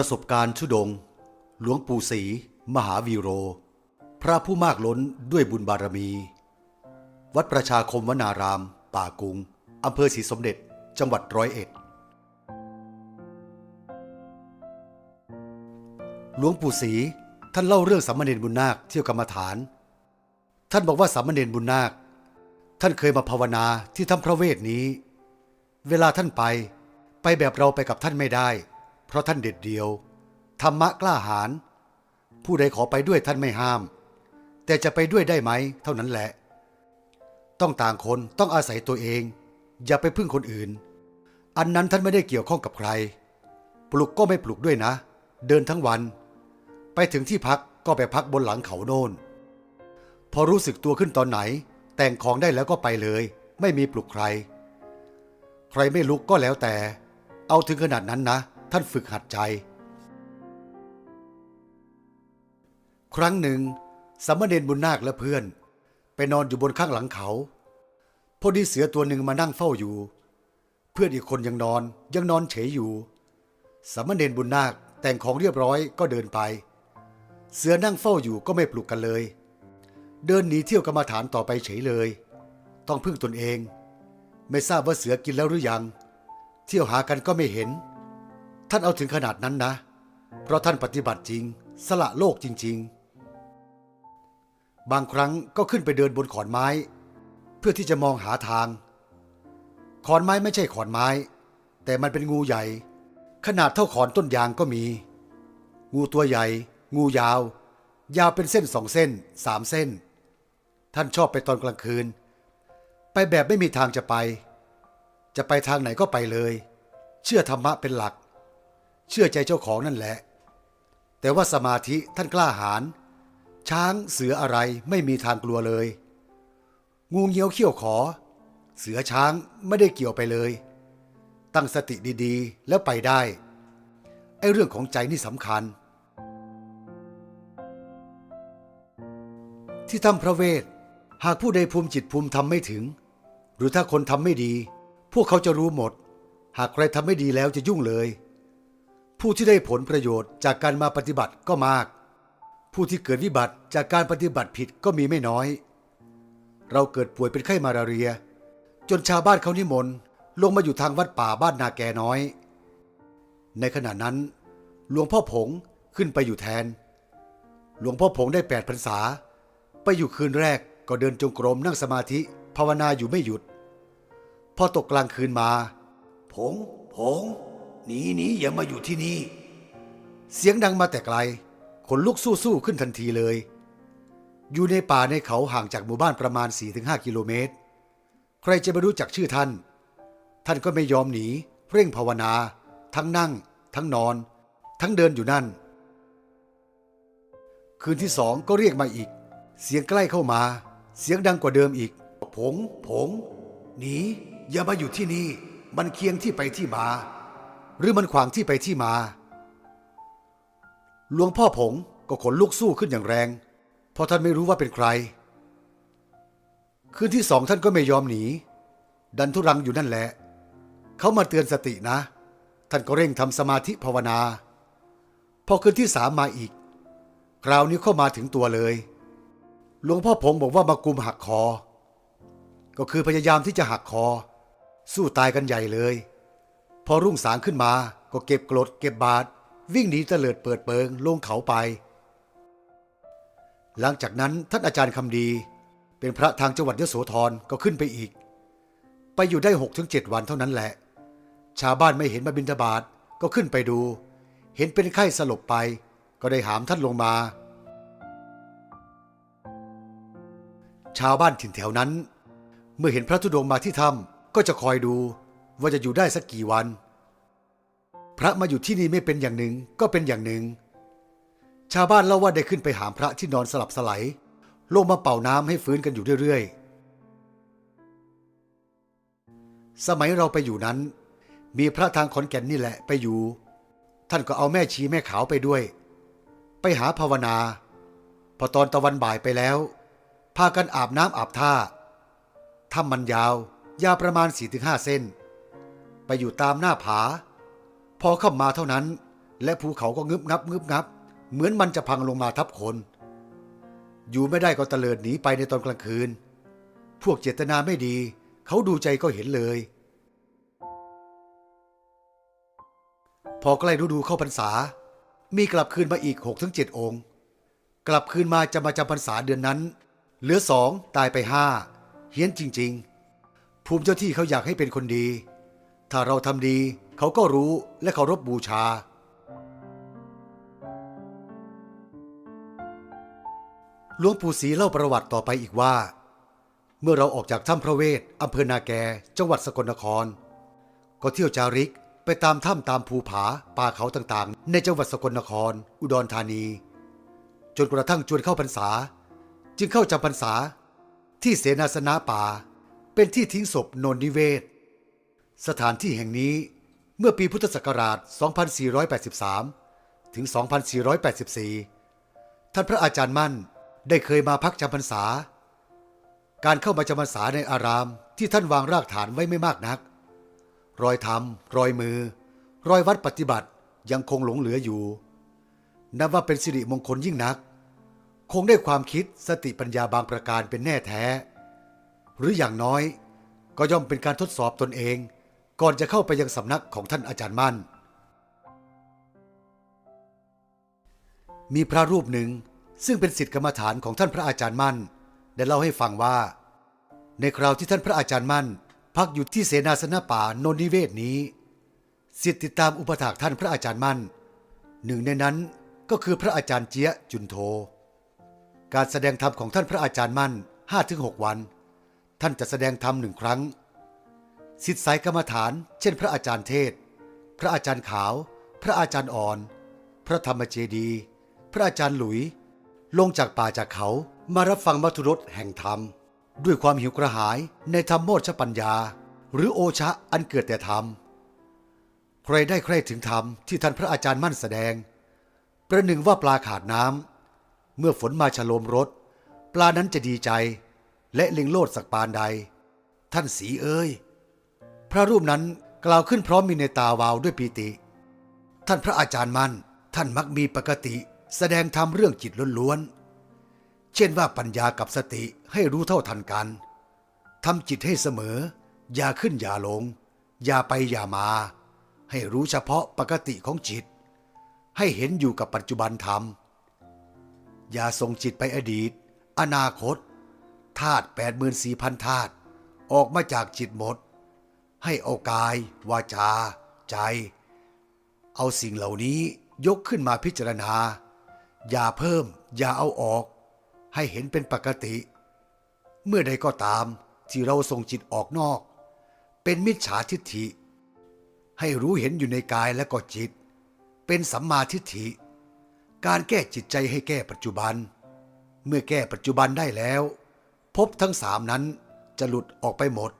ประสบการณ์ชุดง หลวงปู่ศรีมหาวีโร พระผู้มากล้นด้วยบุญบารมี วัดประชาคมวนาราม ป่ากุงอำเภอศรีสมเด็จ จังหวัดร้อยเอ็ด หลวงปู่ศรีท่านเล่าเรื่องสามเณรบุญนาคเที่ยวกรรมฐาน ท่านบอกว่าสามเณรบุญนาค ท่านเคยมาภาวนาที่ถ้ำพระเวทนี้ เวลาท่านไปไปแบบเราไปกับท่านไม่ได้ ราะท่านเด็ดเดียว ธรรมะกล้าหาญผู้ใดขอไปด้วยท่านไม่ห้าม แต่จะไปด้วยได้ไหม เท่านั้นแหละ ต้องต่างคนต้องอาศัยตัวเอง อย่าไปพึ่งคนอื่น อันนั้นท่านไม่ได้เกี่ยวข้องกับใคร ปลุกก็ไม่ปลุกด้วยนะ เดินทั้งวัน ไปถึงที่พักก็ไปพักบนหลังเขาโน่น พอรู้สึกตัวขึ้นตอนไหน แต่งของได้แล้วก็ไปเลย ไม่มีปลุกใคร ใครไม่ลุกก็แล้วแต่ เอาถึงขนาดนั้นนะ ท่านฝึกหัดใจ ครั้งหนึ่งสามเณรบุญนาคและเพื่อน ไปนอนอยู่บนข้างหลังเขาพอดีเสือตัวหนึ่งมานั่งเฝ้าอยู่ เพื่อนอีกคนยังนอนยังนอนเฉยอยู่สามเณรบุญนาคแต่งของเรียบร้อยก็เดินไป เสือนั่งเฝ้าอยู่ก็ไม่ปลุกกันเลย เดินหนีเที่ยวกรรมาฐานต่อไปเฉยเลย ต้องพึ่งตนเอง ไม่ทราบว่าเสือกินแล้วหรือยัง เที่ยวหากันก็ไม่เห็น ท่านเอาถึงขนาดนั้นนะ เพราะท่านปฏิบัติจริง สละโลกจริง ๆ บางครั้งก็ขึ้นไปเดินบนขอนไม้ เพื่อที่จะมองหาทาง ขอนไม้ไม่ใช่ขอนไม้ แต่มันเป็นงูใหญ่ ขนาดเท่าขอนต้นยางก็มี งูตัวใหญ่ งูยาว ยาวเป็นเส้นสองเส้นสามเส้น ท่านชอบไปตอนกลางคืน ไปแบบไม่มีทางจะไป จะไปทางไหนก็ไปเลย เชื่อธรรมะเป็นหลัก เชื่อใจเจ้าของนั่นแหละ แต่ว่าสมาธิท่านกล้าหาญช้างเสืออะไรไม่มีทางกลัวเลย งูเงี้ยวเขี้ยวขอ เสือช้างไม่ได้เกี่ยวไปเลย ตั้งสติดีๆ แล้วไปได้ไอ้เรื่องของใจนี่สำคัญ ที่ถ้ำพระเวท หากผู้ใดภูมิจิตภูมิทำไม่ถึง หรือถ้าคนทำไม่ดี พวกเขาจะรู้หมด หากใครทำไม่ดีแล้วจะยุ่งเลย ผู้ที่ได้ผลประโยชน์จากการมาปฏิบัติก็มาก ผู้ที่เกิดวิบัติจากการปฏิบัติผิดก็มีไม่น้อย เราเกิดป่วยเป็นไข้มาลาเรีย จนชาวบ้านเขานิมนต์ลงมาอยู่ทางวัดป่าบ้านนาแกน้อย ในขณะนั้น หลวงพ่อผงขึ้นไปอยู่แทน หลวงพ่อผงได้แปดพรรษา ไปอยู่คืนแรกก็เดินจงกรมนั่งสมาธิภาวนาอยู่ไม่หยุด พอตกกลางคืนมา ผง ผง หนีหนีอย่ามาอยู่ที่นี่ เสียงดังมาแต่ไกลขนลุกสู้ๆขึ้นทันทีเลย อยู่ในป่าในเขาห่างจากหมู่บ้านประมาณ 4-5 กิโลเมตร ใครจะไปรู้จักชื่อท่าน ท่านก็ไม่ยอมหนี เร่งภาวนา ทั้งนั่ง ทั้งนอน ทั้งเดินอยู่นั่น คืนที่สองก็เรียกมาอีก เสียงใกล้เข้ามา เสียงดังกว่าเดิมอีก ผง ผง หนี อย่ามาอยู่ที่นี่ มันเคียงที่ไปที่มา หรือมันขวางที่ไปที่มา หลวงพ่อผงก็ขนลุกสู้ขึ้นอย่างแรง เพราะท่านไม่รู้ว่าเป็นใคร คืนที่สองท่านก็ไม่ยอมหนี ดันทุรังอยู่นั่นแหละ เขามาเตือนสตินะ ท่านก็เร่งทำสมาธิภาวนา พอคืนที่สามมาอีก คราวนี้เข้ามาถึงตัวเลย หลวงพ่อผงบอกว่ามากุมหักคอ ก็คือพยายามที่จะหักคอ สู้ตายกันใหญ่เลย พอรุ่งสางขึ้นมาก็เก็บกรดเก็บบาตรวิ่งหนีเตลิดเปิดเปิงลงเขาไป หลังจากนั้นท่านอาจารย์คำดี เป็นพระทางจังหวัดยโสธรก็ขึ้นไปอีก ไปอยู่ได้หกถึงเจ็ดวันเท่านั้นแหละ ชาวบ้านไม่เห็นมาบินทบาทก็ขึ้นไปดู เห็นเป็นไข้สลบไป ก็ได้หามท่านลงมา ชาวบ้านถิ่นแถวนั้น เมื่อเห็นพระธุดงค์มาที่ถ้ำก็จะคอยดู ว่าจะอยู่ได้สักกี่วัน พระมาอยู่ที่นี่ไม่เป็นอย่างหนึ่งก็เป็นอย่างหนึ่ง ชาวบ้านเล่าว่าได้ขึ้นไปหามพระที่นอนสลับสไลด์ลงมาเป่าน้ำให้ฟื้นกันอยู่เรื่อยๆ สมัยเราไปอยู่นั้น มีพระทางขอนแก่นนี่แหละไปอยู่ ท่านก็เอาแม่ชีแม่ขาวไปด้วย ไปหาภาวนา พอตอนตะวันบ่ายไปแล้ว พากันอาบน้ำอาบท่าถ้ำมันยาว ยาวประมาณ4-5เส้น ไปอยู่ตามหน้าผา พอเข้ามาเท่านั้น และภูเขาก็งึบงับงึบงับ เหมือนมันจะพังลงมาทับคน อยู่ไม่ได้ก็เตลิดหนีไปในตอนกลางคืน พวกเจตนาไม่ดี เขาดูใจก็เห็นเลย พอใกล้ฤดูเข้าพรรษา มีกลับคืนมาอีก6กถึงเจ็ดองค์ กลับคืนมาจะมาจำพรรษาเดือนนั้น เหลือสองตายไปห้าเฮี้ยนจริง ๆ ภูมิเจ้าที่เขาอยากให้เป็นคนดี ถ้าเราทำดีเขาก็รู้และเคารพบบูชา หลวงปู่ศรีเล่าประวัติต่อไปอีกว่า เมื่อเราออกจากถ้ำพระเวทอำเภอนาแก จังหวัดสกลนคร ก็เที่ยวจาริกไปตามถ้ำตามภูผาป่าเขาต่างๆ ในจังหวัดสกลนคร อุดรธานี จนกระทั่งจวนเข้าพรรษา จึงเข้าจำพรรษาที่เสนาสนะป่า เป็นที่ทิ้งศพนนนิเวศ สถานที่แห่งนี้เมื่อปีพุทธศักราช 2483 ถึง 2484 ท่านพระอาจารย์มั่นได้เคยมาพักจำพรรษา การเข้ามาจำพรรษาในอารามที่ท่านวางรากฐานไว้ไม่มากนัก รอยธรรม รอยมือ รอยวัดปฏิบัติยังคงหลงเหลืออยู่ นับว่าเป็นสิริมงคลยิ่งนัก คงได้ความคิดสติปัญญาบางประการเป็นแน่แท้ หรืออย่างน้อยก็ย่อมเป็นการทดสอบตนเอง ก่อนจะเข้าไปยังสำนักของท่านอาจารย์มั่น มีพระรูปหนึ่งซึ่งเป็นสิทธิกรรมฐานของท่านพระอาจารย์มั่น ได้เล่าให้ฟังว่า ในคราวที่ท่านพระอาจารย์มั่น พักอยู่ที่เสนาสนะป่าโนนนิเวศนี้สิทธิติดตามอุปถากท่านพระอาจารย์มั่น หนึ่งในนั้นก็คือพระอาจารย์เจียจุนโท การแสดงธรรมของท่านพระอาจารย์มั่น5-6วัน ท่านจะแสดงธรรมหนึ่งครั้ง สิทธิสายกรรมฐาน เช่น พระอาจารย์เทศ พระอาจารย์ขาว พระอาจารย์อ่อน พระธรรมเจดี พระอาจารย์หลุย ลงจากป่าจากเขามารับฟังมัทุรสแห่งธรรม ด้วยความหิวกระหายในธรรมโมชปัญญา หรือโอชะอันเกิดแต่ธรรม ใครได้ใครถึงธรรมที่ท่านพระอาจารย์มั่นแสดง ประหนึ่งว่าปลาขาดน้ำเมื่อฝนมาฉโลมรถ ปลานั้นจะดีใจ และเล็งโลดสักปานใด ท่านสีเอ้ย ระรูปนั้นกล่าวขึ้นพร้อมมีในตาวาวด้วยปีติ ท่านพระอาจารย์มั่นท่านมักมีปกติ แสดงธรรมเรื่องจิตล้วนๆ เช่นว่าปัญญากับสติให้รู้เท่าทันกันทำจิตให้เสมอ อย่าขึ้นอย่าลง อย่าไปอย่ามา ให้รู้เฉพาะปกติของจิต ให้เห็นอยู่กับปัจจุบันธรรม อย่าส่งจิตไปอดีต อนาคตธาตุแปดหมื่นสี่พันธาตุออกมาจากจิตหมด ให้เอากาย วาจา ใจ เอาสิ่งเหล่านี้ยกขึ้นมาพิจารณา อย่าเพิ่ม อย่าเอาออก ให้เห็นเป็นปกติ เมื่อใดก็ตามที่เราส่งจิตออกนอก เป็นมิจฉาทิฏฐิ ให้รู้เห็นอยู่ในกายและก็จิต เป็นสัมมาทิฏฐิ การแก้จิตใจให้แก้ปัจจุบัน เมื่อแก้ปัจจุบันได้แล้ว พบทั้งสามนั้นจะหลุดออกไปหมด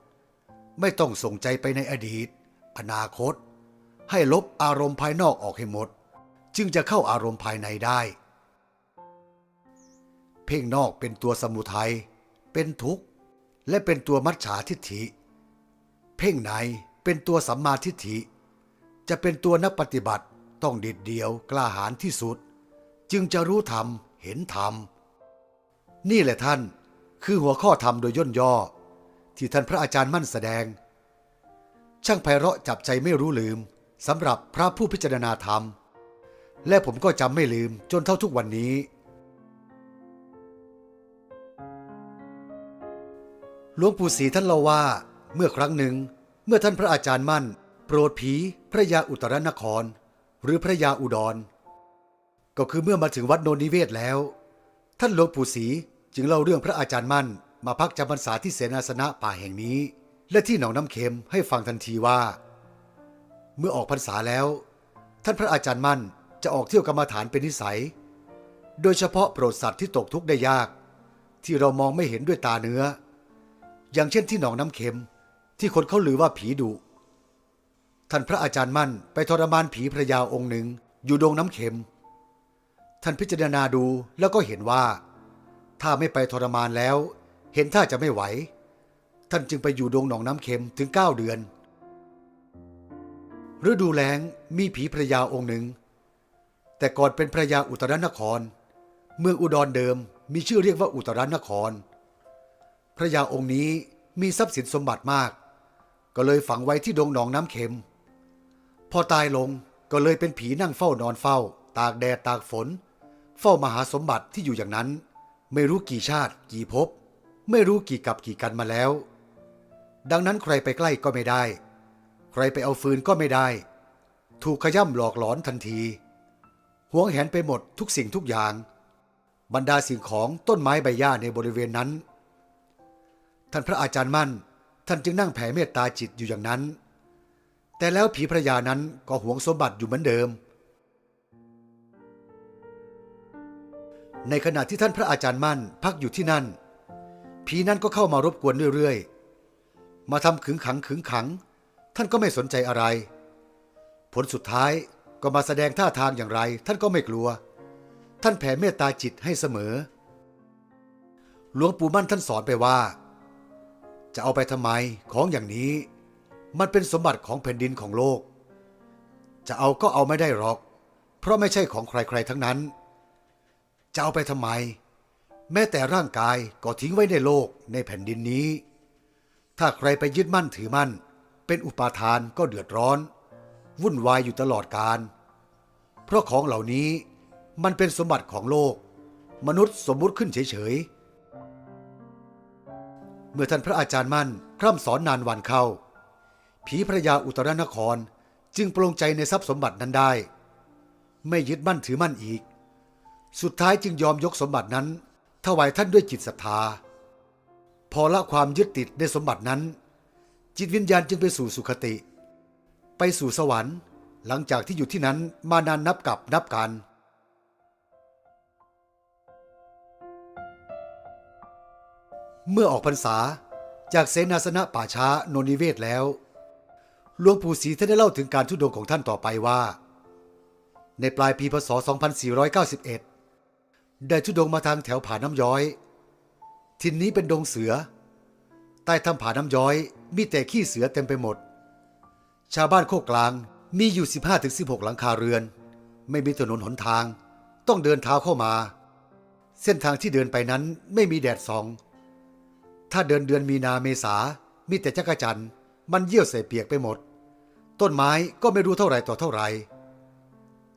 ไม่ต้องส่งใจไปในอดีต อนาคต ให้ลบอารมณ์ภายนอกออกให้หมด จึงจะเข้าอารมณ์ภายในได้ เพ่งนอกเป็นตัวสมุทัยเป็นทุกข์ และเป็นตัวมัจฉาทิฏฐิ เพ่งในเป็นตัวสัมมาทิฏฐิ จะเป็นตัวนักปฏิบัติต้องเด็ดเดียวกล้าหาญที่สุด จึงจะรู้ธรรมเห็นธรรม นี่แหละท่านคือหัวข้อธรรมโดยย่นย่อ ที่ท่านพระอาจารย์มั่นแสดง ช่างไพเราะจับใจไม่รู้ลืมสำหรับพระผู้พิจารณาธรรม และผมก็จำไม่ลืมจนเท่าทุกวันนี้ หลวงปู่ศรีท่านเล่าว่า เมื่อครั้งหนึ่ง เมื่อท่านพระอาจารย์มั่น โปรดผีพระยาอุตรนคร หรือพระยาอุดร ก็คือเมื่อมาถึงวัดโนนิเวศแล้ว ท่านหลวงปู่ศรีจึงเล่าเรื่องพระอาจารย์มั่น มาพักจำพรรษาที่เสนาสนะป่าแห่งนี้ และที่หนองน้ำเค็มให้ฟังทันทีว่า เมื่อออกพรรษาแล้ว ท่านพระอาจารย์มั่นจะออกเที่ยวกรรมฐานเป็นนิสัย โดยเฉพาะโปรดสัตว์ที่ตกทุกข์ได้ยาก ที่เรามองไม่เห็นด้วยตาเนื้อ อย่างเช่นที่หนองน้ำเค็มที่คนเขาลือว่าผีดุท่านพระอาจารย์มั่นไปทรมานผีพระยาองค์หนึ่งอยู่ดงน้ำเค็ม ท่านพิจารณาดูแล้วก็เห็นว่า ถ้าไม่ไปทรมานแล้ว เห็นท่าจะไม่ไหว ท่านจึงไปอยู่ดงหนองน้ำเค็มถึงเก้าเดือน ฤดูแล้งมีผีพระยาองค์หนึ่ง แต่ก่อนเป็นพระยาอุตรนคร เมืองอุดรเดิมมีชื่อเรียกว่าอุตรนคร พระยาองค์นี้มีทรัพย์สินสมบัติมาก ก็เลยฝังไว้ที่ดงหนองน้ำเค็ม พอตายลงก็เลยเป็นผีนั่งเฝ้านอนเฝ้า ตากแดดตากฝน เฝ้ามหาสมบัติที่อยู่อย่างนั้น ไม่รู้กี่ชาติกี่ภพ ไม่รู้กี่กับกี่กันมาแล้ว ดังนั้นใครไปใกล้ก็ไม่ได้ ใครไปเอาฟืนก็ไม่ได้ ถูกขย่ำหลอกหลอนทันทีห่วงแหนไปหมดทุกสิ่งทุกอย่าง บรรดาสิ่งของต้นไม้ใบหญ้าในบริเวณนั้น ท่านพระอาจารย์มั่น ท่านจึงนั่งแผ่เมตตาจิตอยู่อย่างนั้น แต่แล้วผีพระยานั้นก็หวงสมบัติอยู่เหมือนเดิม ในขณะที่ท่านพระอาจารย์มั่นพักอยู่ที่นั่น ผีนั้นก็เข้ามารบกวนเรื่อยๆ มาทำขึงขังขึงขัง ท่านก็ไม่สนใจอะไร ผลสุดท้ายก็มาแสดงท่าทางอย่างไร ท่านก็ไม่กลัว ท่านแผ่เมตตาจิตให้เสมอ หลวงปู่มั่นท่านสอนไปว่า จะเอาไปทำไมของอย่างนี้ มันเป็นสมบัติของแผ่นดินของโลก จะเอาก็เอาไม่ได้หรอก เพราะไม่ใช่ของใครๆทั้งนั้น จะเอาไปทำไม แม้แต่ร่างกายก็ทิ้งไว้ในโลกในแผ่นดินนี้ ถ้าใครไปยึดมั่นถือมั่น เป็นอุปาทานก็เดือดร้อน วุ่นวายอยู่ตลอดการ เพราะของเหล่านี้มันเป็นสมบัติของโลก มนุษย์สมมุติขึ้นเฉยๆ เมื่อท่านพระอาจารย์มั่นพร่ำสอนนานวันเข้า ผีพระยาอุตรนครจึงปรงใจในทรัพย์สมบัตินั้นได้ ไม่ยึดมั่นถือมั่นอีก สุดท้ายจึงยอมยกสมบัตินั้น ถวายท่านด้วยจิตศรัทธา พอละความยึดติดในสมบัตินั้น จิตวิญญาณจึงไปสู่สุคติ ไปสู่สวรรค์ หลังจากที่อยู่ที่นั้นมานานนับกับนับกันเมื่อออกพรรษาจากเสนาสนะป่าช้าโนนิเวศแล้วหลวงปู่ศรีท่านได้เล่าถึงการทุดงของท่านต่อไปว่า ในปลายปีพศ 2491 ได้ทุดงมาทางแถวผาน้ำย้อย ทินนี้เป็นดงเสือ ใต้ถ้ำผาน้ำย้อย มีแต่ขี้เสือเต็มไปหมด ชาวบ้านโคกกลางมีอยู่ 15-16 หลังคาเรือน ไม่มีถนนหนทาง ต้องเดินเท้าเข้ามา เส้นทางที่เดินไปนั้นไม่มีแดดส่อง ถ้าเดินเดือนมีนาเมษา มีแต่จักรจันทร์มันเยี่ยวใส่เปียกไปหมด ต้นไม้ก็ไม่รู้เท่าไรต่อเท่าไร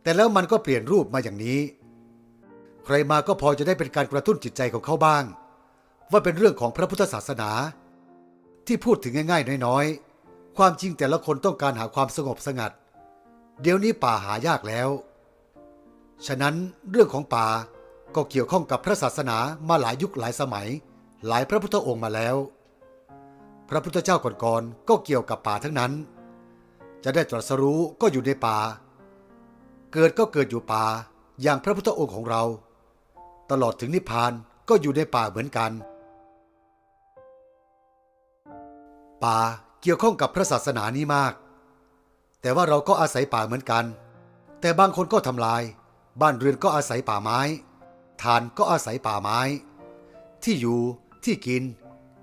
แต่แล้วมันก็เปลี่ยนรูปมาอย่างนี้ รมาก็พอจะได้เป็นการกระตุ้นจิตใจของเขาบ้าง ว่าเป็นเรื่องของพระพุทธศาสนา ที่พูดถึงง่ายๆ น้อยๆ ความจริงแต่ละคนต้องการหาความสงบสงัด เดี๋ยวนี้ป่าหายากแล้ว ฉะนั้นเรื่องของป่าก็เกี่ยวข้องกับพระศาสนามาหลายยุคหลายสมัย หลายพระพุทธองค์มาแล้ว พระพุทธเจ้าก่อนๆก็เกี่ยวกับป่าทั้งนั้น จะได้ตรัสรู้ก็อยู่ในป่า เกิดก็เกิดอยู่ป่าอย่างพระพุทธองค์ของเรา ตลอดถึงนิพพานก็อยู่ในป่าเหมือนกัน ป่าเกี่ยวข้องกับพระศาสนานี้มาก แต่ว่าเราก็อาศัยป่าเหมือนกัน แต่บางคนก็ทำลาย บ้านเรือนก็อาศัยป่าไม้ ทานก็อาศัยป่าไม้ ที่อยู่ที่กิน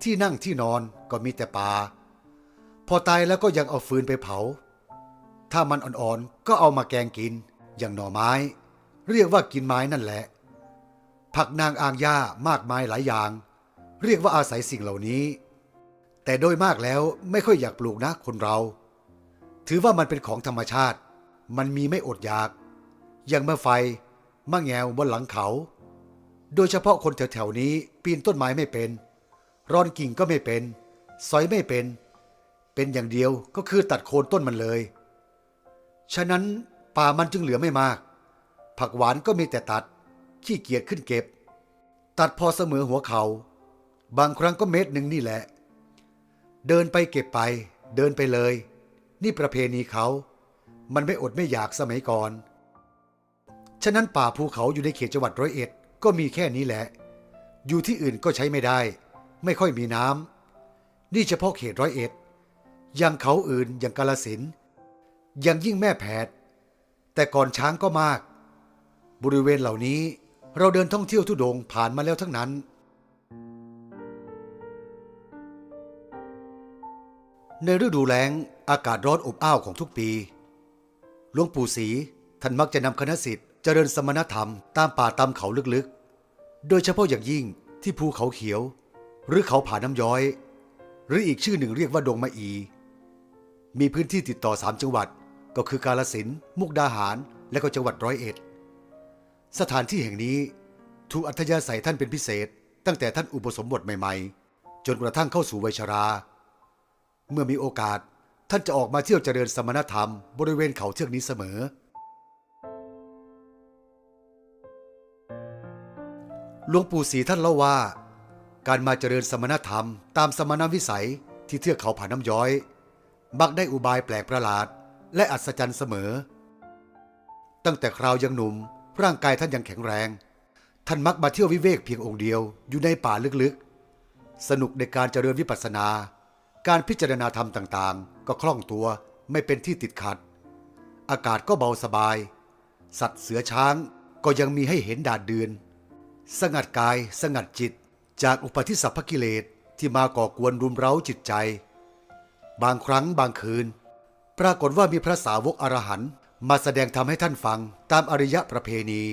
ที่นั่งที่นอนก็มีแต่ป่า พอตายแล้วก็ยังเอาฟืนไปเผา ถ้ามันอ่อนๆก็เอามาแกงกินอย่างหน่อไม้ เรียกว่ากินไม้นั่นแหละ ผักนางอ่างหญ้ามากมายหลายอย่าง เรียกว่าอาศัยสิ่งเหล่านี้ แต่โดยมากแล้วไม่ค่อยอยากปลูกนะคนเรา ถือว่ามันเป็นของธรรมชาติ มันมีไม่อดอยาก อย่างเมะไฟมะแงวบนหลังเขา โดยเฉพาะคนแถวๆนี้ปีนต้นไม้ไม่เป็นร่อนกิ่งก็ไม่เป็น สอยไม่เป็น เป็นอย่างเดียวก็คือตัดโคนต้นมันเลย ฉะนั้นป่ามันจึงเหลือไม่มาก ผักหวานก็มีแต่ตัด ขี้เกียจขึ้นเก็บ ตัดพอเสมอหัวเขา บางครั้งก็เม็ดหนึ่งนี่แหละ เดินไปเก็บไป เดินไปเลย นี่ประเพณีเขา มันไม่อดไม่อยากสมัยก่อน ฉะนั้นป่าภูเขาอยู่ในเขตจังหวัดร้อยเอ็ดก็มีแค่นี้แหละ อยู่ที่อื่นก็ใช้ไม่ได้ ไม่ค่อยมีน้ำนี่เฉพาะเขตร้อยเอ็ดอย่างเขาอื่นอย่างกาลสินอย่างยิ่งแม่แผดแต่ก่อนช้างก็มาก บริเวณเหล่านี้ เราเดินท่องเที่ยวทุดงผ่านมาแล้วทั้งนั้น ในฤดูแล้งอากาศร้อนอบอ้าวของทุกปี หลวงปู่ศรีท่านมักจะนำคณะสิทธิ์เจริญสมณธรรมตามป่าตามเขาลึกๆ โดยเฉพาะอย่างยิ่งที่ภูเขาเขียว หรือเขาผาน้ำย้อย หรืออีกชื่อหนึ่งเรียกว่าดงมะอี มีพื้นที่ติดต่อสามจังหวัดก็คือกาลสินมุกดาหาร และก็จังหวัดร้อยเอ็ด สถานที่แห่งนี้ถูกอัธยาศัยท่านเป็นพิเศษ ตั้งแต่ท่านอุปสมบทใหม่ ๆ จนกระทั่งเข้าสู่วัยชรา เมื่อมีโอกาสท่านจะออกมาเที่ยวเจริญสมณธรรมบริเวณเขาเทือกนี้เสมอ หลวงปู่ศรีท่านเล่าว่า การมาเจริญสมณธรรม ตามสมณวิสัยที่เทือกเขาผาน้ำย้อย มักได้อุบายแปลกประหลาด และอัศจรรย์เสมอ ตั้งแต่คราวยังหนุ่ม ร่างกายท่านยังแข็งแรง ท่านมักมาเที่ยววิเวกเพียงองค์เดียวอยู่ในป่าลึกๆ สนุกในการเจริญวิปัสสนา การพิจารณาธรรมต่างๆ ก็คล่องตัวไม่เป็นที่ติดขัด อากาศก็เบาสบาย สัตว์เสือช้างก็ยังมีให้เห็นดาดเดือน สงัดกายสงัดจิตจากอุปธิสัพพกิเลสที่มาก่อกวนรุมเร้าจิตใจ บางครั้งบางคืน ปรากฏว่ามีพระสาวกอรหันต์ มาแสดงธรรมให้ท่านฟังตามอริยประเพณี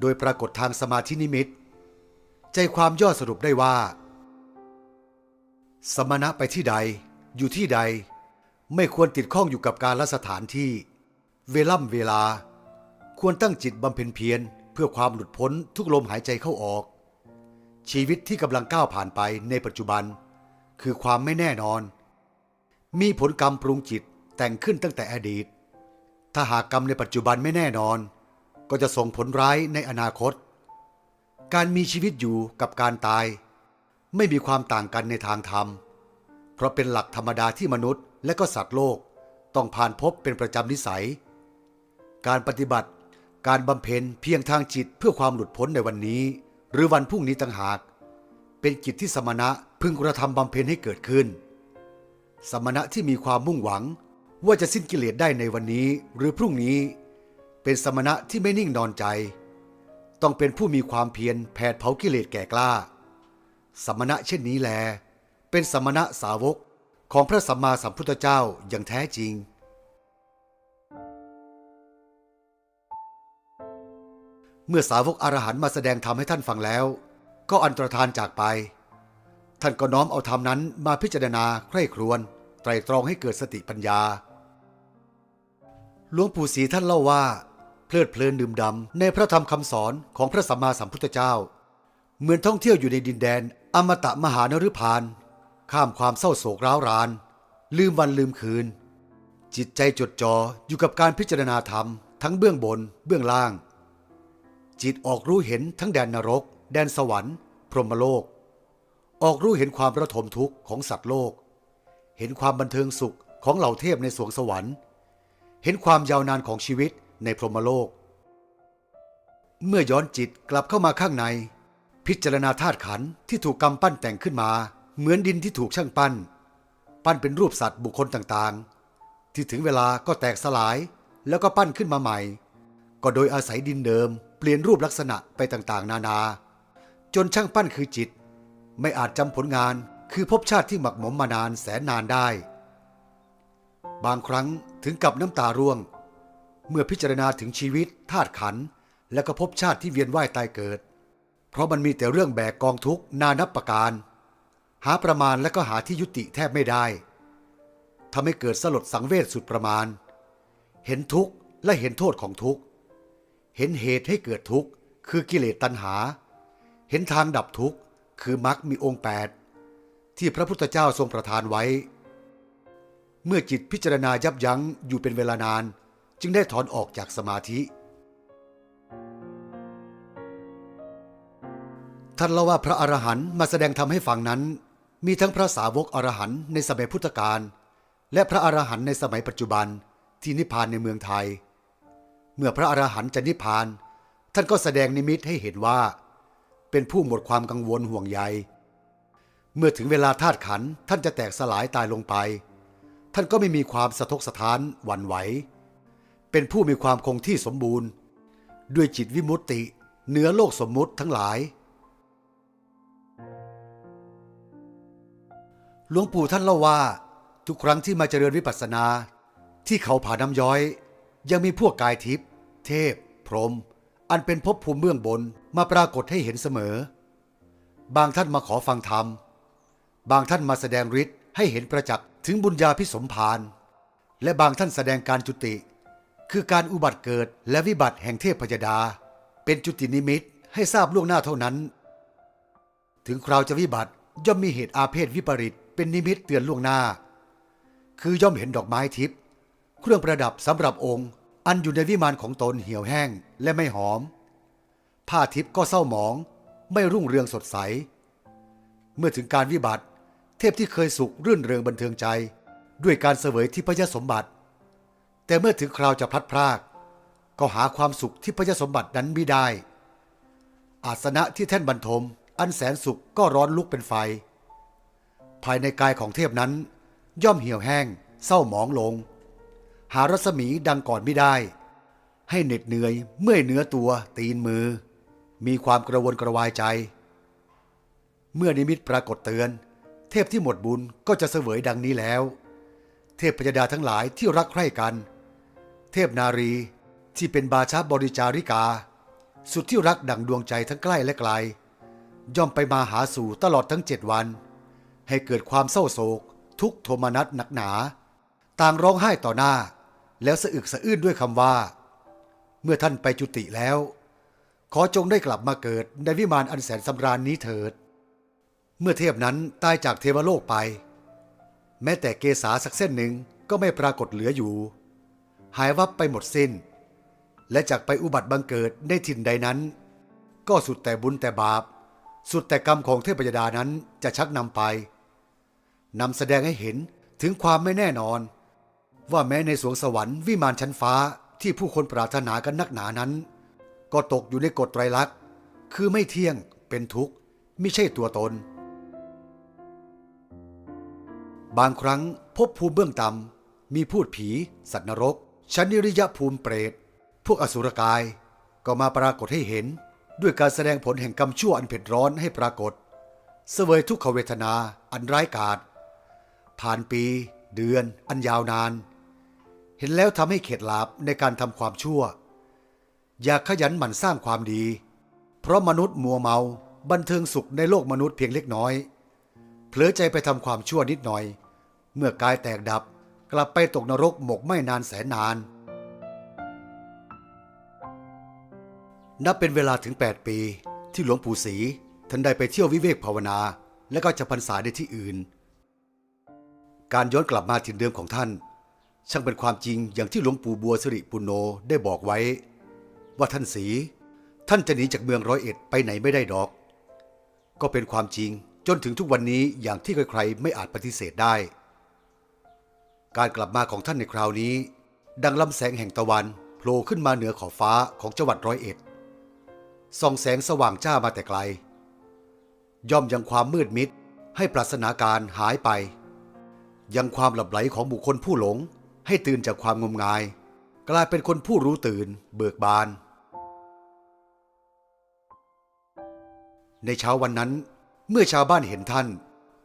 โดยปรากฏทางสมาธินิมิต ใจความย่อสรุปได้ว่า สมณะไปที่ใด อยู่ที่ใด ไม่ควรติดข้องอยู่กับการละสถานที่ เวล่ำเวลา ควรตั้งจิตบำเพ็ญเพียรเพื่อความหลุดพ้นทุกลมหายใจเข้าออก ชีวิตที่กำลังก้าวผ่านไปในปัจจุบัน คือความไม่แน่นอน มีผลกรรมปรุงจิตแต่งขึ้นตั้งแต่อดีต ถ้าหากกรรมในปัจจุบันไม่แน่นอน ก็จะส่งผลร้ายในอนาคต การมีชีวิตอยู่กับการตาย ไม่มีความต่างกันในทางธรรม เพราะเป็นหลักธรรมดาที่มนุษย์และก็สัตว์โลกต้องผ่านพบเป็นประจำนิสัย การปฏิบัติ การบำเพ็ญเพียงทางจิตเพื่อความหลุดพ้นในวันนี้ หรือวันพรุ่งนี้ต่างหาก เป็นกิจที่สมณะพึงกระทำบำเพ็ญให้เกิดขึ้น สมณะที่มีความมุ่งหวัง ว่าจะสิ้นกิเลสได้ในวันนี้หรือพรุ่งนี้ เป็นสมณะที่ไม่นิ่งนอนใจ ต้องเป็นผู้มีความเพียรแผดเผากิเลสแก่กล้า สมณะเช่นนี้แล เป็นสมณะสาวกของพระสัมมาสัมพุทธเจ้าอย่างแท้จริง เมื่อสาวกอรหันต์มาแสดงธรรมให้ท่านฟังแล้ว ก็อันตรธานจากไป ท่านก็น้อมเอาธรรมนั้นมาพิจารณาใคร่ครวญไตรตรองให้เกิดสติปัญญา หลวงปู่ศรีท่านเล่าว่า เพลิดเพลินดื่มดำในพระธรรมคำสอนของพระสัมมาสัมพุทธเจ้า เหมือนท่องเที่ยวอยู่ในดินแดน อมตะมหานฤพานข้ามความเศร้าโศกร้าวราน ลืมวันลืมคืน จิตใจจดจ่ออยู่กับการพิจารณาธรรม ทั้งเบื้องบนเบื้องล่าง จิตออกรู้เห็นทั้งแดนนรก แดนสวรรค์ พรหมโลก ออกรู้เห็นความระทมทุกข์ของสัตว์โลก เห็นความบันเทิงสุขของเหล่าเทพในสวงสวรรค์ เห็นความยาวนานของชีวิตในพรหมโลก เมื่อย้อนจิตกลับเข้ามาข้างใน พิจารณาธาตุขันธ์ที่ถูกกำปั้นแต่งขึ้นมา เหมือนดินที่ถูกช่างปั้น ปั้นเป็นรูปสัตว์บุคคลต่างๆ ที่ถึงเวลาก็แตกสลายแล้วก็ปั้นขึ้นมาใหม่ ก็โดยอาศัยดินเดิม เปลี่ยนรูปลักษณะไปต่างๆ นานา จนช่างปั้นคือจิต ไม่อาจจำผลงานคือภพชาติที่หมักหมมมานานแสนนานได้ บางครั้งถึงกับน้ำตาร่วง เมื่อพิจารณาถึงชีวิตธาตุขัน และก็ภพชาติที่เวียนว่ายตายเกิด เพราะมันมีแต่เรื่องแบกกองทุกข์นานับประการ หาประมาณและก็หาที่ยุติแทบไม่ได้ทำให้เกิดสลดสังเวชสุดประมาณ เห็นทุกข์และเห็นโทษของทุกข์ เห็นเหตุให้เกิดทุกข์คือกิเลสตัณหา เห็นทางดับทุกข์คือมรรคมีองค์แปดที่พระพุทธเจ้าทรงประทานไว้ เมื่อจิตพิจารณายับยั้งอยู่เป็นเวลานาน จึงได้ถอนออกจากสมาธิท่านเล่าว่าพระอรหันต์มาแสดงธรรมให้ฟังนั้น มีทั้งพระสาวกอรหันต์ในสมัยพุทธกาลและพระอรหันต์ในสมัยปัจจุบันที่นิพพานในเมืองไทย เมื่อพระอรหันต์จะนิพพาน ท่านก็แสดงนิมิตให้เห็นว่า เป็นผู้หมดความกังวลห่วงใย เมื่อถึงเวลาธาตุขันท่านจะแตกสลายตายลงไป ท่านก็ไม่มีความสะทกสะท้านหวั่นไหว เป็นผู้มีความคงที่สมบูรณ์ ด้วยจิตวิมุตติ เหนือโลกสมมุติทั้งหลาย หลวงปู่ท่านเล่าว่า ทุกครั้งที่มาเจริญวิปัสสนา ที่เขาผาน้ำย้อย ยังมีพวกกายทิพย์เทพ พรรหมอันเป็นภพภูมิเบื้องบนมาปรากฏให้เห็นเสมอ บางท่านมาขอฟังธรรม บางท่านมาแสดงฤทธิ์ให้เห็นประจักษ์ ถึงบุญญาพิสมภารและบางท่านแสดงการจุติ คือการอุบัติเกิดและวิบัติแห่งเทพพยดา เป็นจุตินิมิตให้ทราบล่วงหน้าเท่านั้น ถึงคราวจะวิบัติย่อมมีเหตุอาเพศวิปริตเป็นนิมิตเตือนล่วงหน้า คือย่อมเห็นดอกไม้ทิพย์เครื่องประดับสำหรับองค์ อันอยู่ในวิมานของตนเหี่ยวแห้งและไม่หอม ผ้าทิพย์ก็เศร้าหมอง ไม่รุ่งเรืองสดใส เมื่อถึงการวิบัติ เทพที่เคยสุขรื่นเริงบันเทิงใจ ด้วยการเสวยที่พยสมบัติ แต่เมื่อถึงคราวจะพลัดพราก ก็หาความสุขที่พยสมบัตินั้นไม่ได้ อาสนะที่แท่นบรรทม อันแสนสุขก็ร้อนลุกเป็นไฟ ภายในกายของเทพนั้น ย่อมเหี่ยวแห้ง เศร้าหมองลง หารัศมีดังก่อนไม่ได้ ให้เหน็ดเหนื่อยเมื่อยเนื้อตัวตีนมือ มีความกระวนกระวายใจ เมื่อนิมิตปรากฏเตือน เทพที่หมดบุญก็จะเสวยดังนี้แล้ว เทพพยดาทั้งหลายที่รักใคร่กัน เทพนารีที่เป็นบาชาบริจาริกา สุดที่รักดังดวงใจทั้งใกล้และไกล ย่อมไปมาหาสู่ตลอดทั้งเจ็ดวัน ให้เกิดความเศร้าโศก ทุกโทมนัสหนักหนา ต่างร้องไห้ต่อหน้า แล้วสะอึกสะอื้นด้วยคำว่า เมื่อท่านไปจุติแล้ว ขอจงได้กลับมาเกิดในวิมานอันแสนสำราญนี้เถิด เมื่อเทพนั้นตายจากเทวโลกไป แม้แต่เกษาสักเส้นหนึ่งก็ไม่ปรากฏเหลืออยู่ หายวับไปหมดสิ้น และจากไปอุบัติบังเกิดในถิ่นใดนั้น ก็สุดแต่บุญแต่บาป สุดแต่กรรมของเทพยดานั้นจะชักนำไปนำแสดงให้เห็นถึงความไม่แน่นอน ว่าแม้ในสวงสวรรค์วิมานชั้นฟ้าที่ผู้คนปรารถนากันนักหนานั้น ก็ตกอยู่ในกฎไตรลักษณ์คือไม่เที่ยงเป็นทุกข์ไม่ใช่ตัวตน บางครั้งพบภูมิเบื้องต่ำมีพูดผี สัตว์นรก ชั้นนิริยภูมิเปรต พวกอสุรกาย ก็มาปรากฏให้เห็น ด้วยการแสดงผลแห่งกรรมชั่วอันเผ็ดร้อนให้ปรากฏ เสวยทุกขเวทนาอันร้ายกาจผ่านปี เดือน อันยาวนาน เห็นแล้วทำให้เข็ดหลาบในการทำความชั่ว อยากขยันหมั่นสร้างความดี เพราะมนุษย์มัวเมาบันเทิงสุขในโลกมนุษย์เพียงเล็กน้อย เผลอใจไปทำความชั่วนิดหน่อย เมื่อกายแตกดับกลับไปตกนรกหมกไม่นานแสนนาน นับเป็นเวลาถึง 8 ปี ที่หลวงปู่ศรีท่านได้ไปเที่ยววิเวกภาวนา และก็จะพรรษาในที่อื่น การย้อนกลับมาถิ่นเดิมของท่าน ช่างเป็นความจริงอย่างที่หลวงปู่บัวสิริปุโญได้บอกไว้ ว่าท่านศรีท่านจะหนีจากเมืองร้อยเอ็ดไปไหนไม่ได้ดอก ก็เป็นความจริงจนถึงทุกวันนี้อย่างที่ใครๆไม่อาจปฏิเสธได้ การกลับมาของท่านในคราวนี้ ดังลำแสงแห่งตะวันโผล่ขึ้นมาเหนือขอบฟ้าของจังหวัดร้อยเอ็ดส่องแสงสว่างจ้ามาแต่ไกล ย่อมยังความมืดมิดให้ปราศนาการหายไป ยังความหลับไหลของบุคคลผู้หลง ให้ตื่นจากความงมงาย กลายเป็นคนผู้รู้ตื่น เบิกบาน ในเช้าวันนั้น เมื่อชาวบ้านเห็นท่าน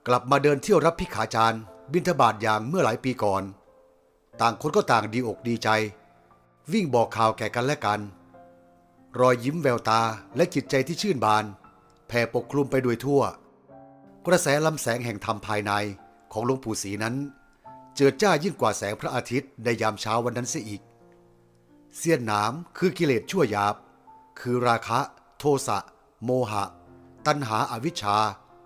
กลับมาเดินเที่ยวรับพิขาจารย์ บิณฑบาตอย่างเมื่อหลายปีก่อน ต่างคนก็ต่างดีอกดีใจ วิ่งบอกข่าวแก่กันและกัน รอยยิ้มแววตาและจิตใจที่ชื่นบาน แผ่ปกคลุมไปโดยทั่ว กระแสลำแสงแห่งธรรมภายในของหลวงปู่ศรีนั้น เจิดจ้ายิ่งกว่าแสงพระอาทิตย์ในยามเช้าวันนั้นเสียอีก เสี้ยนหนามคือกิเลสชั่วหยาบ คือราคะ โทสะ โมหะ ตัณหาอาวิชชา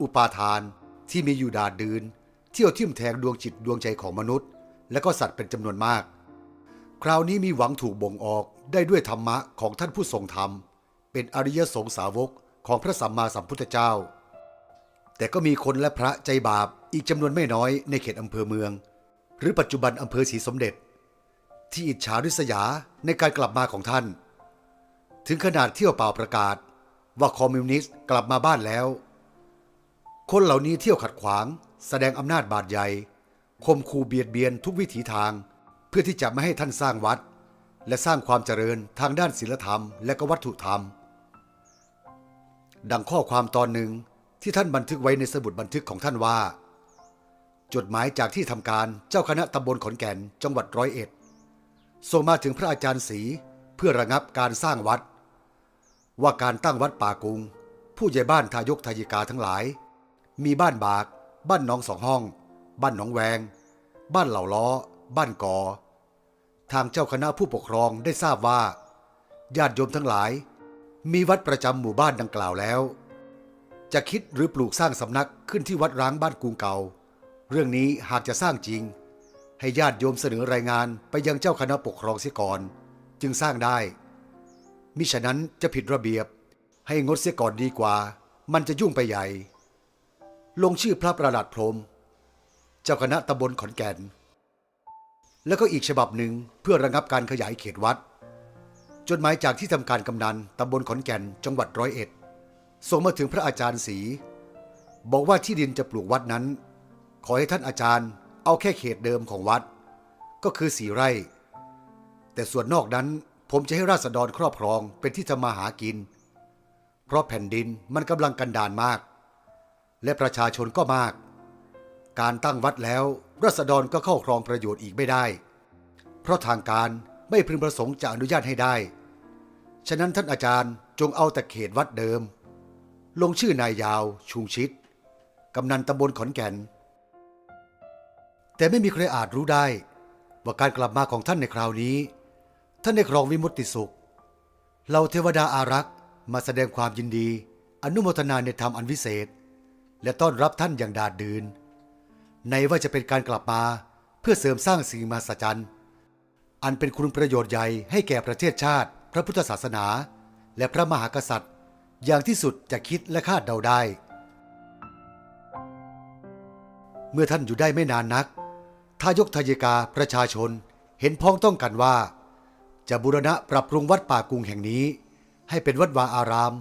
อุปาทานที่มีอยู่ดาดดืน เที่ยวทิ่มแทงดวงจิตดวงใจของมนุษย์ และก็สัตว์เป็นจำนวนมาก คราวนี้มีหวังถูกบ่งออกได้ด้วยธรรมะของท่านผู้ทรงธรรม เป็นอริยสงสาวกของพระสัมมาสัมพุทธเจ้า แต่ก็มีคนและพระใจบาปอีกจำนวนไม่น้อยในเขตอำเภอเมือง หรือปัจจุบันอำเภอศรีสมเด็จ ที่อิจฉาริษยาในการกลับมาของท่าน ถึงขนาดเที่ยวเป่าประกาศ ว่าคอมมิวนิสต์กลับมาบ้านแล้ว คนเหล่านี้เที่ยวขัดขวาง แสดงอำนาจบาดใหญ่คมคูเบียดเบียนทุกวิถีทาง เพื่อที่จะไม่ให้ท่านสร้างวัด และสร้างความเจริญทางด้านศีลธรรมและก็วัตถุธรรม ดังข้อความตอนหนึ่งที่ท่านบันทึกไว้ในสมุดบันทึกของท่านว่า จดหมายจากที่ทำการเจ้าคณะตำบลขอนแก่นจังหวัดร้อยเอ็ดส่งมาถึงพระอาจารย์ศรีเพื่อระงับการสร้างวัด ว่าการตั้งวัดป่ากุง ผู้ใหญ่บ้านทายกทายิกาทั้งหลาย มีบ้านบาก บ้านหน้องสองห้อง บ้านหนองแวง บ้านเหล่าล้อ บ้านกอ ทางเจ้าคณะผู้ปกครองได้ทราบว่า ญาติโยมทั้งหลาย มีวัดประจำหมู่บ้านดังกล่าวแล้ว จะคิดหรือปลูกสร้างสำนักขึ้นที่วัดร้างบ้านกุงเก่า เรื่องนี้หากจะสร้างจริง ให้ญาติโยมเสนอรายงานไปยังเจ้าคณะปกครองเสียก่อน จึงสร้างได้ มิฉะนั้นจะผิดระเบียบให้งดเสียก่อนดีกว่า มันจะยุ่งไปใหญ่ ลงชื่อพระประหลัดพรม เจ้าคณะตำบลขอนแก่น แล้วก็อีกฉบับหนึ่งเพื่อระงับการขยายเขตวัด จดหมายจากที่ทำการกำนันตำบลขอนแก่นจังหวัดร้อยเอ็ดส่งมาถึงพระอาจารย์ศรีบอกว่าที่ดินจะปลูกวัดนั้น ขอให้ท่านอาจารย์เอาแค่เขตเดิมของวัด ก็คือสีไร่ แต่ส่วนนอกนั้นผมจะให้ราษฎรครอบครองเป็นที่ทำมาหากิน เพราะแผ่นดินมันกำลังกันดานมาก และประชาชนก็มาก การตั้งวัดแล้วราษฎรก็เข้าครองประโยชน์อีกไม่ได้ เพราะทางการไม่พึงประสงค์จะอนุญาตให้ได้ ฉะนั้นท่านอาจารย์จงเอาแต่เขตวัดเดิม ลงชื่อนายยาว ชุงชิดกำนันตำบลขอนแก่น แต่ไม่มีใครอาจรู้ได้ ว่าการกลับมาของท่านในคราวนี้ ท่านได้ครองวิมุตติสุขเราเทวดาอารักษ์มาแสดงความยินดี อนุโมทนาในธรรมอันวิเศษ และต้อนรับท่านอย่างดาดดืนในว่าจะเป็นการกลับมาเพื่อเสริมสร้างสิ่งมหัศจรรย์ อันเป็นคุณประโยชน์ใหญ่ให้แก่ประเทศชาติ พระพุทธศาสนา และพระมหากษัตริย์ อย่างที่สุดจะคิดและคาดเดาได้ เมื่อท่านอยู่ได้ไม่นานนักทายกทายิกาประชาชนเห็นพ้องต้องกันว่า จะบูรณะปรับปรุงวัดป่ากุงแห่งนี้ ให้เป็นวัดวาอาราม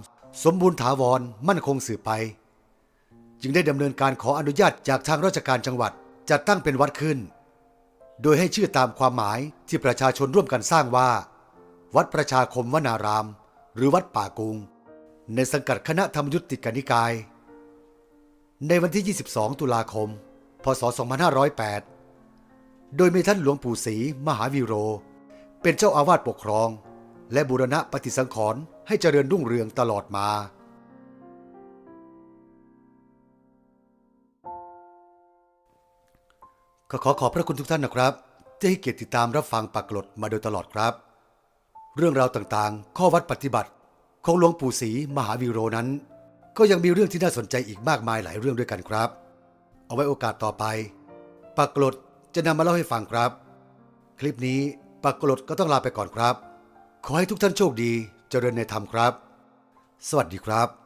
สมบูรณ์ถาวรมั่นคงสืบไป จึงได้ดำเนินการขออนุญาตจากทางราชการจังหวัดจัดตั้งเป็นวัดขึ้น โดยให้ชื่อตามความหมายที่ประชาชนร่วมกันสร้างว่า วัดประชาคมวนาราม หรือวัดป่ากุง ในสังกัดคณะธรรมยุติกนิกาย ในวันที่ 22 ตุลาคม พศ 2508 โดยมีท่านหลวงปู่ศรีมหาวีโร เป็นเจ้าอาวาสปกครอง และบูรณะปฏิสังขรณ์ให้เจริญรุ่งเรืองตลอดมา ก็ขอขอบพระคุณทุกท่านนะครับ ที่ให้เกียรติติดตามรับฟังปักกลดมาโดยตลอดครับ เรื่องราวต่างๆ ข้อวัดปฏิบัติ ของหลวงปู่ศรีมหาวีโรนั้น ก็ยังมีเรื่องที่น่าสนใจอีกมากมายหลายเรื่องด้วยกันครับ เอาไว้โอกาสต่อไปปักกลดจะนำมาเล่าให้ฟังครับ คลิปนี้ปักกลดก็ต้องลาไปก่อนครับ ขอให้ทุกท่านโชคดีเจริญในธรรมครับ สวัสดีครับ